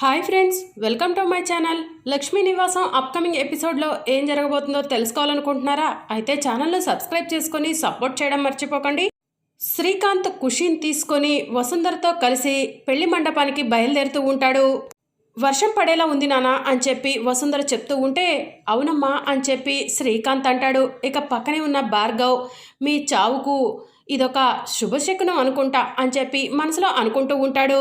Hi friends welcome to my channel. Lakshmi Nivasam upcoming ఎపిసోడ్లో ఏం జరగబోతుందో తెలుసుకోవాలనుకుంటున్నారా? అయితే ఛానల్ను సబ్స్క్రైబ్ చేసుకొని సపోర్ట్ చేయడం మర్చిపోకండి. శ్రీకాంత్ కుషిన్ తీసుకొని వసుంధరతో కలిసి పెళ్ళి మండపానికి బయలుదేరుతూ ఉంటాడు. వర్షం పడేలా ఉంది నానా అని చెప్పి వసుంధర చెప్తూ ఉంటే అవునమ్మా అని చెప్పి శ్రీకాంత్ అంటాడు. ఇక పక్కనే ఉన్న భార్గవ్ మీ చావుకు ఇదొక శుభశకునం అనుకుంటా అని చెప్పి మనసులో అనుకుంటూ ఉంటాడు.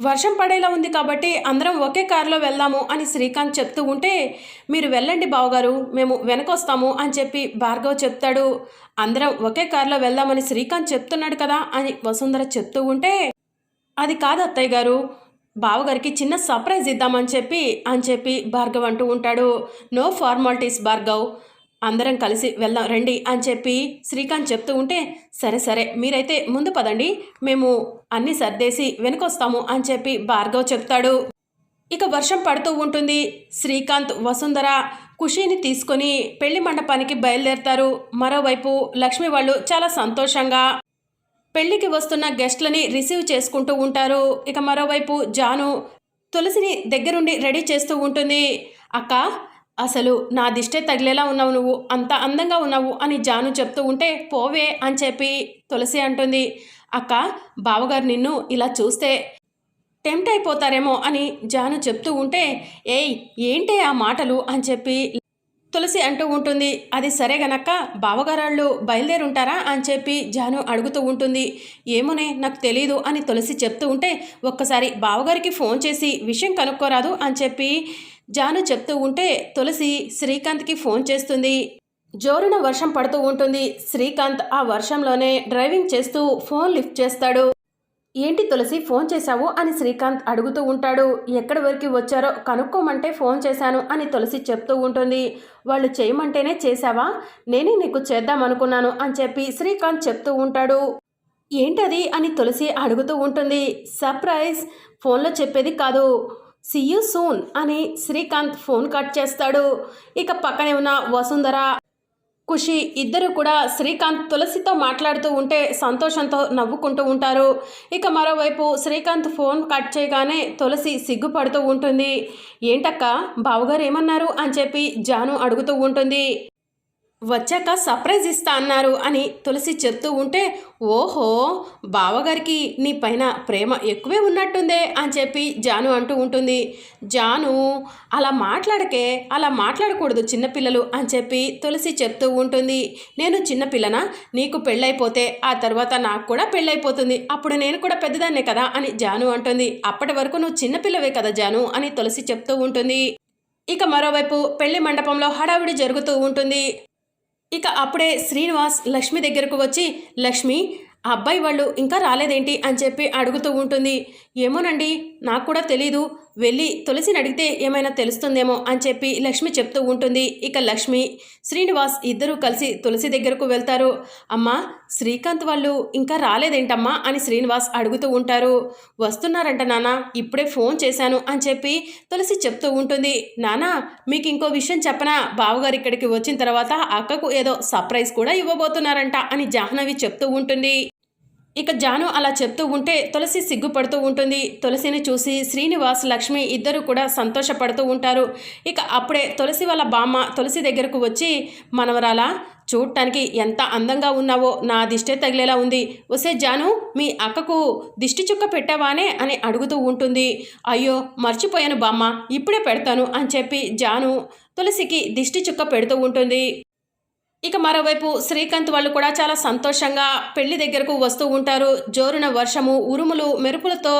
వర్షం పడేలా ఉంది కాబట్టి అందరం ఒకే కారులో వెళ్దాము అని శ్రీకాంత్ చెప్తూ ఉంటే మీరు వెళ్ళండి బావగారు మేము వెనకొస్తాము అని చెప్పి భార్గవ్ చెప్తాడు. అందరం ఒకే కారులో వెళ్దామని శ్రీకాంత్ చెప్తున్నాడు కదా అని వసుంధర చెప్తూ ఉంటే అది కాదు అత్తయ్య గారు బావగారికి చిన్న సర్ప్రైజ్ ఇద్దామని చెప్పి అని చెప్పి భార్గవ్ అంటూ ఉంటాడు. నో ఫార్మాలిటీస్ భార్గవ్ అందరం కలిసి వెళ్దాం రండి అని చెప్పి శ్రీకాంత్ చెప్తూ ఉంటే సరే సరే మీరైతే ముందు పదండి మేము అన్నీ సర్దేసి వెనుకొస్తాము అని చెప్పి భార్గవ్ చెప్తాడు. ఇక వర్షం పడుతూ ఉంటుంది. శ్రీకాంత్ వసుంధర ఖుషీని తీసుకొని పెళ్ళి మండపానికి బయలుదేరతారు. మరోవైపు లక్ష్మి వాళ్ళు చాలా సంతోషంగా పెళ్ళికి వస్తున్న గెస్ట్లని రిసీవ్ చేసుకుంటూ ఉంటారు. ఇక మరోవైపు జాను తులసిని దగ్గరుండి రెడీ చేస్తూ ఉంటుంది. అక్క అసలు నా దిష్టే తగిలేలా ఉన్నావు నువ్వు? అంత అందంగా ఉన్నావు అని జాను చెప్తూ ఉంటే పోవే అని చెప్పి తులసి అంటుంది. అక్క బావగారు నిన్ను ఇలా చూస్తే టెంప్ట్ అయిపోతారేమో అని జాను చెప్తూ ఉంటే ఏయ్ ఏంటే ఆ మాటలు అని చెప్పి తులసి అంటూ ఉంటుంది. అది సరే గనక్క బావగారాళ్ళు బయలుదేరుంటారా అని చెప్పి జాను అడుగుతూ ఉంటుంది. ఏమోనే నాకు తెలీదు అని తులసి చెప్తూ ఉంటే ఒక్కసారి బావగారికి ఫోన్ చేసి విషయం కనుక్కోరాదు అని చెప్పి జాను చెప్తూ ఉంటే తులసి శ్రీకాంత్కి ఫోన్ చేస్తుంది. జోరున వర్షం పడుతూ ఉంటుంది. శ్రీకాంత్ ఆ వర్షంలోనే డ్రైవింగ్ చేస్తూ ఫోన్ లిఫ్ట్ చేస్తాడు. ఏంటి తులసి ఫోన్ చేశావు? అని శ్రీకాంత్ అడుగుతూ ఉంటాడు. ఎక్కడి వరకు వచ్చారో కనుక్కోమంటే ఫోన్ చేశాను అని తులసి చెప్తూ ఉంటుంది. వాళ్ళు చేయమంటేనే చేశావా? నేనే నీకు చేద్దామనుకున్నాను అని చెప్పి శ్రీకాంత్ చెప్తూ ఉంటాడు. ఏంటది? అని తులసి అడుగుతూ ఉంటుంది. సర్ప్రైజ్! ఫోన్లో చెప్పేది కాదు. సియూ సూన్ అని శ్రీకాంత్ ఫోన్ కట్ చేస్తాడు. ఇక పక్కనే ఉన్న వసుంధర ఖుషి ఇద్దరు కూడా శ్రీకాంత్ తులసితో మాట్లాడుతూ ఉంటే సంతోషంతో నవ్వుకుంటూ ఉంటారు. ఇక మరోవైపు శ్రీకాంత్ ఫోన్ కట్ చేయగానే తులసి సిగ్గుపడుతూ ఉంటుంది. ఏంటక్క బావగారు ఏమన్నారు? అని చెప్పి జాను అడుగుతూ ఉంటుంది. వచ్చాక సర్ప్రైజ్ ఇస్తా అన్నారు అని తులసి చెప్తూ ఉంటే ఓహో బావగారికి నీ పైన ప్రేమ ఎక్కువే ఉన్నట్టుందే అని చెప్పి జాను అంటూ ఉంటుంది. జాను అలా మాట్లాడకే అలా మాట్లాడకూడదు చిన్నపిల్లలు అని చెప్పి తులసి చెప్తూ ఉంటుంది. నేను చిన్నపిల్లనా? నీకు పెళ్ళైపోతే ఆ తర్వాత నాకు కూడా పెళ్ళైపోతుంది. అప్పుడు నేను కూడా పెద్దదాన్నే కదా అని జాను అంటుంది. అప్పటి వరకు నువ్వు చిన్నపిల్లవే కదా జాను అని తులసి చెప్తూ ఉంటుంది. ఇక మరోవైపు పెళ్ళి మండపంలో హడావిడి జరుగుతూ ఉంటుంది. ఇక అప్పుడే శ్రీనివాస్ లక్ష్మి దగ్గరకు వచ్చి లక్ష్మి ఆ అబ్బాయి వాళ్ళు ఇంకా రాలేదేంటి? అని చెప్పి అడుగుతూ ఉంటుంది. ఏమోనండి నాకు కూడా తెలీదు. వెళ్ళి తులసిని అడిగితే ఏమైనా తెలుస్తుందేమో అని చెప్పి లక్ష్మి చెప్తూ ఉంటుంది. ఇక లక్ష్మి శ్రీనివాస్ ఇద్దరూ కలిసి తులసి దగ్గరకు వెళ్తారు. అమ్మా శ్రీకాంత్ వాళ్ళు ఇంకా రాలేదేంటమ్మా అని శ్రీనివాస్ అడుగుతూ ఉంటారు. వస్తున్నారంట నాన్న ఇప్పుడే ఫోన్ చేశాను అని చెప్పి తులసి చెప్తూ ఉంటుంది. నానా మీకు ఇంకో విషయం చెప్పనా? బావగారు ఇక్కడికి వచ్చిన తర్వాత అక్కకు ఏదో సర్ప్రైజ్ కూడా ఇవ్వబోతున్నారంట అని జాహ్నవి చెప్తూ ఉంటుంది. ఇక జాను అలా చెప్తూ ఉంటే తులసి సిగ్గుపడుతూ ఉంటుంది. తులసిని చూసి శ్రీనివాస్ లక్ష్మి ఇద్దరు కూడా సంతోషపడుతూ ఉంటారు. ఇక అప్పుడే తులసి వాళ్ళ బామ్మ తులసి దగ్గరకు వచ్చి మనవరాలా చూడటానికి ఎంత అందంగా ఉన్నావో నా దిష్టే తగిలేలా ఉంది. వసే జాను మీ అక్కకు దిష్టి చుక్క పెట్టావానే? అని అడుగుతూ ఉంటుంది. అయ్యో మర్చిపోయాను బామ్మ ఇప్పుడే పెడతాను అని చెప్పి జాను తులసికి దిష్టి చుక్క పెడుతూ ఉంటుంది. ఇక మరోవైపు శ్రీకాంత్ వాళ్ళు కూడా చాలా సంతోషంగా పెళ్ళి దగ్గరకు వస్తూ ఉంటారు. జోరున వర్షము ఉరుములు మెరుపులతో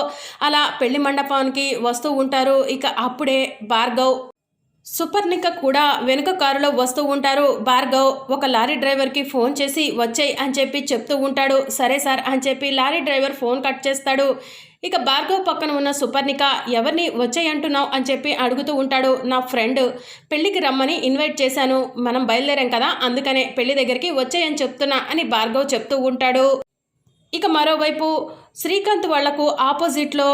అలా పెళ్ళి మండపానికి వస్తూ ఉంటారు. ఇక అప్పుడే భార్గవ్ సుపర్ణిక కూడా వెనుక కారులో వస్తూ ఉంటారు. భార్గవ్ ఒక లారీ డ్రైవర్కి ఫోన్ చేసి వచ్చాయి అని చెప్పి చెప్తూ ఉంటాడు. సరే సార్ అని చెప్పి లారీ డ్రైవర్ ఫోన్ కట్ చేస్తాడు. ఇక భార్గవ్ పక్కన ఉన్న సుపర్ణిక ఎవరిని వచ్చాయి అంటున్నావు అని చెప్పి అడుగుతూ ఉంటాడు నా ఫ్రెండ్. పెళ్ళికి రమ్మని ఇన్వైట్ చేశాను. మనం బయలుదేరాం కదా. అందుకనే పెళ్ళి దగ్గరికి వచ్చాయని చెప్తున్నా అని భార్గవ్ చెప్తూ ఉంటాడు. ఇక మరోవైపు శ్రీకాంత్ వాళ్ళకు ఆపోజిట్లో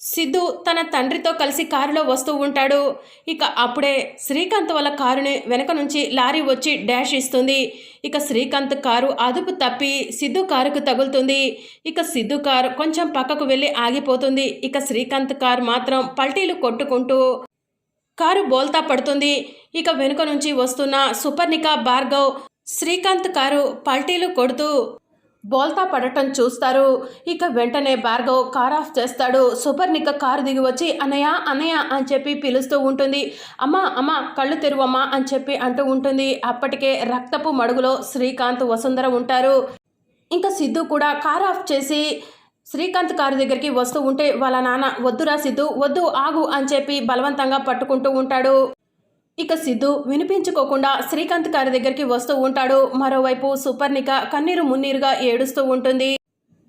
సిద్ధు తన తండ్రితో కలిసి కారులో వస్తూ ఉంటాడు. ఇక అప్పుడే శ్రీకాంత్ వాళ్ళ కారుని వెనక నుంచి లారీ వచ్చి డాష్ ఇస్తుంది. ఇక శ్రీకాంత్ కారు అదుపు తప్పి సిద్ధు కారుకు తగులుతుంది. ఇక సిద్ధు కారు కొంచెం పక్కకు వెళ్ళి ఆగిపోతుంది. ఇక శ్రీకాంత్ కారు మాత్రం పల్టీలు కొట్టుకుంటూ కారు బోల్తా పడుతుంది. ఇక వెనుక నుంచి వస్తున్న సుపర్ణిక భార్గవ్ శ్రీకాంత్ కారు పల్టీలు కొడుతూ బోల్తా పడటం చూస్తారు. ఇక వెంటనే భార్గవ్ కార్ ఆఫ్ చేస్తాడు. సూపర్నిక కారు దిగి వచ్చి అన్నయ్య అన్నయ్య అని చెప్పి పిలుస్తూ ఉంటుంది. అమ్మా అమ్మ కళ్ళు తెరువమ్మా అని చెప్పి అంటూ ఉంటుంది. అప్పటికే రక్తపు మడుగులో శ్రీకాంత్ వసుంధర ఉంటారు. ఇంకా సిద్ధు కూడా కార్ ఆఫ్ చేసి శ్రీకాంత్ కారు దగ్గరికి వస్తూ ఉంటే వాళ్ళ నాన్న వద్దురా సిద్ధు వద్దు ఆగు అని చెప్పి బలవంతంగా పట్టుకుంటూ ఉంటాడు. ఇక సిద్ధు వినిపించుకోకుండా శ్రీకాంత్ గారి దగ్గరికి వస్తూ ఉంటాడు. మరోవైపు సుపర్ణిక కన్నీరు మున్నీరుగా ఏడుస్తూ ఉంటుంది.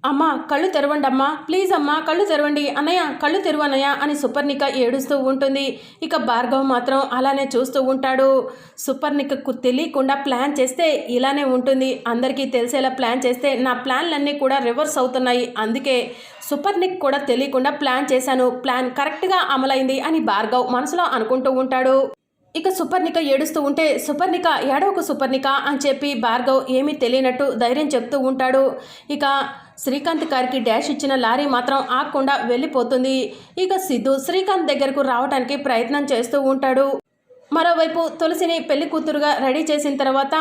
అమ్మా కళ్ళు తెరవండి అమ్మా ప్లీజ్ అమ్మా కళ్ళు తెరవండి. అన్నయ్య కళ్ళు తెరవనయ్య అని సుపర్ణిక ఏడుస్తూ ఉంటుంది. ఇక భార్గవ్ మాత్రం అలానే చూస్తూ ఉంటాడు. సుపర్ణికకు తెలియకుండా ప్లాన్ చేస్తే ఇలానే ఉంటుంది. అందరికీ తెలిసేలా ప్లాన్ చేస్తే నా ప్లాన్లన్నీ కూడా రివర్స్ అవుతున్నాయి. అందుకే సుపర్ణిక్ కూడా తెలియకుండా ప్లాన్ చేశాను. ప్లాన్ కరెక్ట్గా అమలైంది అని భార్గవ్ మనసులో అనుకుంటూ ఉంటాడు. ఇక సుపర్ణిక ఏడుస్తూ ఉంటే సుపర్ణిక ఏడవకు సుపర్ణిక అని చెప్పి భార్గవ్ ఏమీ తెలియనట్టు ధైర్యం చెప్తూ ఉంటాడు. ఇక శ్రీకాంత్ గారికి డాష్ ఇచ్చిన లారీ మాత్రం ఆగకుండా వెళ్ళిపోతుంది. ఇక సిద్ధు శ్రీకాంత్ దగ్గరకు రావడానికి ప్రయత్నం చేస్తూ ఉంటాడు. మరోవైపు తులసిని పెళ్ళి కూతురుగా రెడీ చేసిన తర్వాత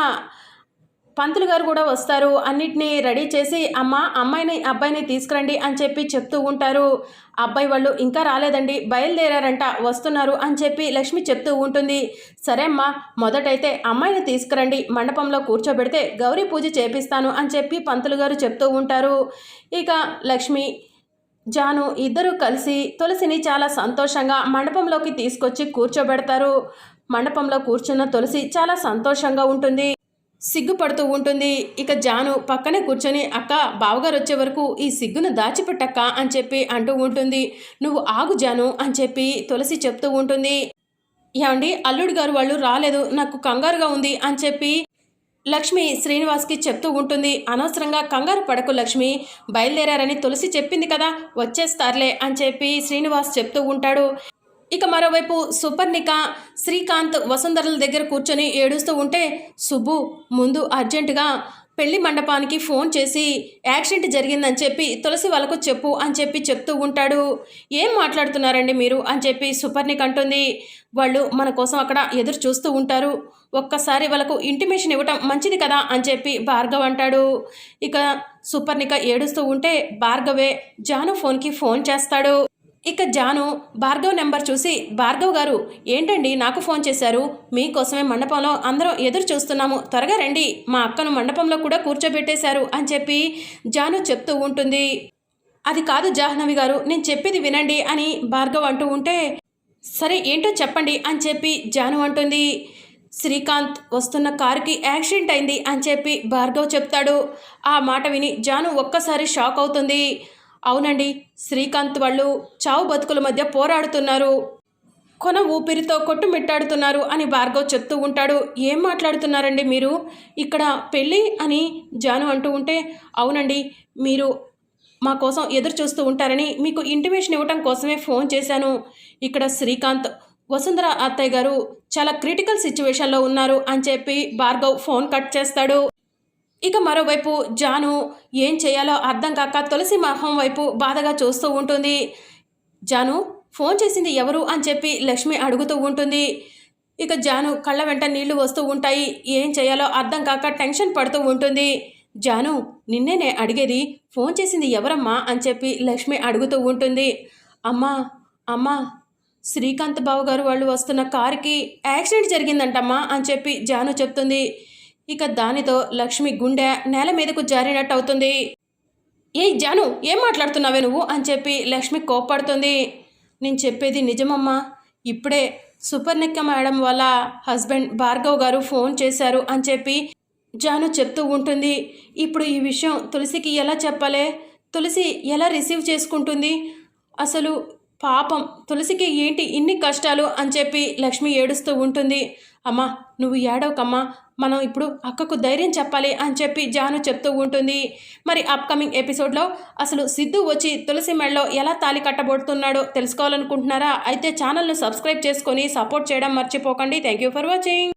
పంతులు గారు కూడా వస్తారు. అన్నిటినీ రెడీ చేసి అమ్మ అమ్మాయిని అబ్బాయిని తీసుకురండి అని చెప్పి చెప్తూ ఉంటారు. అబ్బాయి వాళ్ళు ఇంకా రాలేదండి బయలుదేరారంట వస్తున్నారు అని చెప్పి లక్ష్మి చెప్తూ ఉంటుంది. సరే అమ్మా మొదటైతే అమ్మాయిని తీసుకురండి మండపంలో కూర్చోబెడితే గౌరీ పూజ చేపిస్తాను అని చెప్పి పంతులు గారు చెప్తూ ఉంటారు. ఇక లక్ష్మి జాను ఇద్దరూ కలిసి తులసిని చాలా సంతోషంగా మండపంలోకి తీసుకొచ్చి కూర్చోబెడతారు. మండపంలో కూర్చున్న తులసి చాలా సంతోషంగా ఉంటుంది. సిగ్గుపడుతూ ఉంటుంది. ఇక జాను పక్కనే కూర్చొని అక్క బావగారు వచ్చే వరకు ఈ సిగ్గును దాచిపెట్టక్క అని చెప్పి అంటూ ఉంటుంది. నువ్వు ఆగు జాను అని చెప్పి తులసి చెప్తూ ఉంటుంది. ఏమండి అల్లుడు గారు వాళ్ళు రాలేదు నాకు కంగారుగా ఉంది అని చెప్పి లక్ష్మి శ్రీనివాస్కి చెప్తూ ఉంటుంది. అనవసరంగా కంగారు పడకు లక్ష్మి బయలుదేరారని తులసి చెప్పింది కదా వచ్చేస్తారులే అని చెప్పి శ్రీనివాస్ చెప్తూ ఉంటాడు. ఇక మరోవైపు సుపర్ణిక శ్రీకాంత్ వసుంధరల దగ్గర కూర్చొని ఏడుస్తూ ఉంటే సుబ్బు ముందు అర్జెంటుగా పెళ్ళి మండపానికి ఫోన్ చేసి యాక్సిడెంట్ జరిగిందని చెప్పి తులసి వాళ్ళకు చెప్పు అని చెప్పి చెప్తూ ఉంటాడు. ఏం మాట్లాడుతున్నారండి మీరు? అని చెప్పి సుపర్ణిక అంటుంది. వాళ్ళు మన కోసం అక్కడ ఎదురు చూస్తూ ఉంటారు. ఒక్కసారి వాళ్ళకు ఇంటిమేషన్ ఇవ్వటం మంచిది కదా అని చెప్పి భార్గవ్ అంటాడు. ఇక సూపర్నిక ఏడుస్తూ ఉంటే భార్గవే జాను ఫోన్కి ఫోన్ చేస్తాడు. ఇక జాను భార్గవ్ నెంబర్ చూసి భార్గవ్ గారు ఏంటండి నాకు ఫోన్ చేశారు? మీకోసమే మండపంలో అందరం ఎదురు చూస్తున్నాము. త్వరగా రండి. మా అక్కను మండపంలో కూడా కూర్చోబెట్టేశారు అని చెప్పి జాను చెప్తూ ఉంటుంది. అది కాదు జాహ్నవి గారు నేను చెప్పేది వినండి అని భార్గవ్ అంటూ ఉంటే సరే ఏంటో చెప్పండి అని చెప్పి జాను అంటుంది. శ్రీకాంత్ వస్తున్న కారుకి యాక్సిడెంట్ అయింది అని చెప్పి భార్గవ్ చెప్తాడు. ఆ మాట విని జాను ఒక్కసారి షాక్ అవుతుంది. అవునండి శ్రీకాంత్ వాళ్ళు చావు బతుకుల మధ్య పోరాడుతున్నారు. కొన ఊపిరితో కొట్టుమిట్టాడుతున్నారు అని భార్గవ్ చెప్తూ ఉంటాడు. ఏం మాట్లాడుతున్నారండి మీరు? ఇక్కడ పెళ్ళి అని జాను అంటూ ఉంటే అవునండి మీరు మా కోసం ఎదురు చూస్తూ ఉంటారని మీకు ఇంటిమేషన్ ఇవ్వటం కోసమే ఫోన్ చేశాను. ఇక్కడ శ్రీకాంత్ వసుంధర అత్తయ్య గారు చాలా క్రిటికల్ సిచ్యువేషన్లో ఉన్నారు అని చెప్పి భార్గవ్ ఫోన్ కట్ చేస్తాడు. ఇక మరోవైపు జాను ఏం చేయాలో అర్థం కాక తులసి మహం వైపు బాధగా చూస్తూ ఉంటుంది. జాను ఫోన్ చేసింది ఎవరు అని చెప్పి లక్ష్మి అడుగుతూ ఉంటుంది. ఇక జాను కళ్ళ వెంట నీళ్ళు వస్తూ ఉంటాయి. ఏం చేయాలో అర్థం కాక టెన్షన్ పడుతూ ఉంటుంది. జాను నిన్నేనే అడిగేది ఫోన్ చేసింది ఎవరమ్మా అని చెప్పి లక్ష్మి అడుగుతూ ఉంటుంది. అమ్మా అమ్మా శ్రీకాంత్ బాబు గారు వాళ్ళు వస్తున్న కారుకి యాక్సిడెంట్ జరిగిందంటమ్మా అని చెప్పి జాను చెప్తుంది. ఇక దానితో లక్ష్మి గుండె నేల మీదకు జారినట్టు అవుతుంది ఏ జాను ఏం మాట్లాడుతున్నావే నువ్వు? అని చెప్పి లక్ష్మి కోప్పడుతుంది. నేను చెప్పేది నిజమమ్మా. ఇప్పుడే సుపర్ణిక్క మేడం వాళ్ళ హస్బెండ్ భార్గవ్ గారు ఫోన్ చేశారు అని చెప్పి జాను చెప్తూ ఉంటుంది. ఇప్పుడు ఈ విషయం తులసికి ఎలా చెప్పాలి? తులసి ఎలా రిసీవ్ చేసుకుంటుంది? అసలు పాపం తులసికి ఏంటి ఇన్ని కష్టాలు? అని చెప్పి లక్ష్మి ఏడుస్తూ ఉంటుంది. అమ్మా నువ్వు ఏడవకమ్మా మనం ఇప్పుడు అక్కకు ధైర్యం చెప్పాలి అని చెప్పి జాను చెప్తూ ఉంటుంది. మరి అప్కమింగ్ ఎపిసోడ్లో అసలు సిద్ధు వచ్చి తులసి మెడలో ఎలా తాలి కట్టబోతున్నాడో తెలుసుకోవాలనుకుంటున్నారా? అయితే ఛానల్ను సబ్స్క్రైబ్ చేసుకొని సపోర్ట్ చేయడం మర్చిపోకండి. Thank you for watching